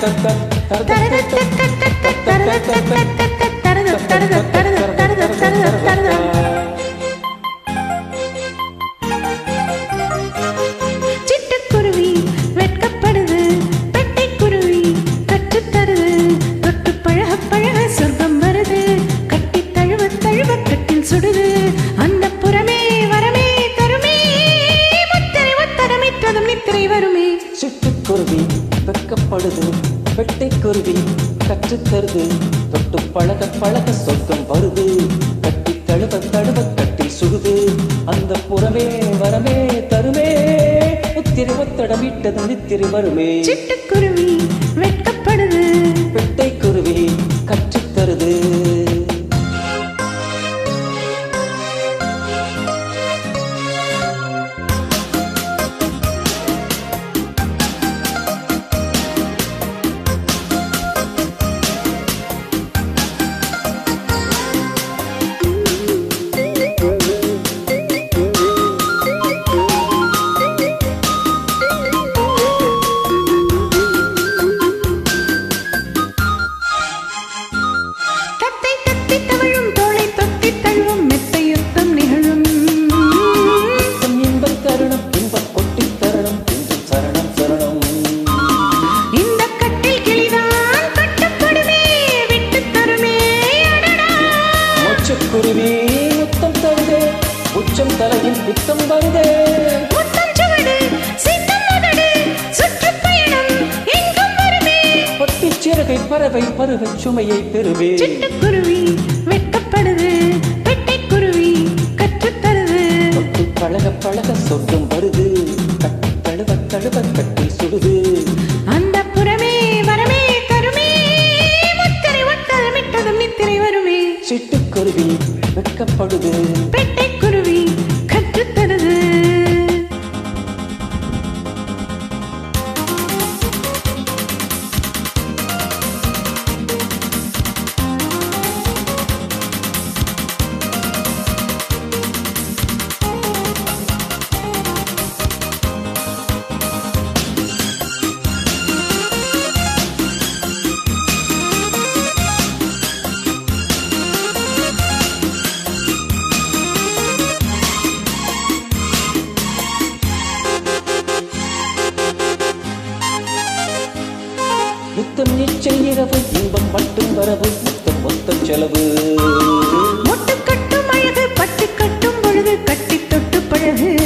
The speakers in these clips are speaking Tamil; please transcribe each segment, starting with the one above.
ta ta சிட்டுக்குருவி கற்றுத்தருது தொட்டு பழக பழக சொர்க்கம் வருது. கட்டி தழுவ தழுவ கட்டி சுடுது அந்த புறமே வரமே தருமே. முத்திரை ஒத்தடமிட்டது நித்திரை வருமே. சிட்டுக்குருவி வெட்கப்படுது. பெட்டை குருவி பித்தம் வருதே. முத்தம் சுவடு சித்தம் நகடு சுற்றுப்பயணம் எங்கும் வருமே. பட்டிச் சிறகை பறவை பருவ சுமையை பெறுவே. சிட்டுக்குருவி வெட்கப்படுது பெட்டைக்குருவி கற்றுத்தருது தொட்டு பழக பழக சொர்க்கம் வருது கட்டி தழுவ தழுவ கட்டி சுடுது. அந்த புறமே வரமே தருமே முத்திரை ஒட்டதமிட்டதும் நித்திரை வருமே. சிட்டுக்குருவி வெட்கப்படுது. பெட்டைக்குருவி வரவு மொத்தம் மொத்த செலவு. மொட்டு கட்டும் அழகு பட்டு கட்டும் பொழுது கட்டி தொட்டு பழகு.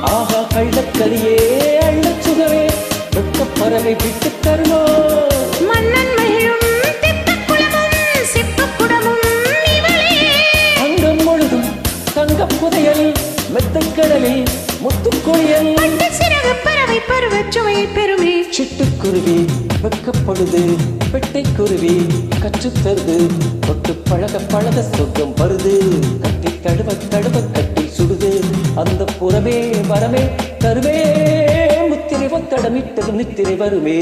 ஆஹா கள்ளக்கலியே அள்ளச் சுகமே வெட்கப் பறவை விட்டு தருமோ? மன்னன் மகிழும் அங்கம் முழுதும் தங்கப் புதையல் மெத்தைக் கடலில் முத்துக்குளியல் பட்டு சிறகு பறவை பருவச் சுவையை பெறுமே. சிட்டுக்குருவி வெக்கப்படுது பெட்டைக்குருவி கற்றுத்தருது. தொட்டு பழக பழக சொர்க்கம் வருது கட்டி தழுவ தழுவ கட்டி சுடுது. அந்த புறமே வரமே தருவே முத்திரை ஒத்தடமிட்டது நித்திரை வருமே.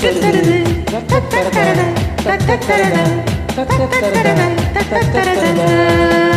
da da da da da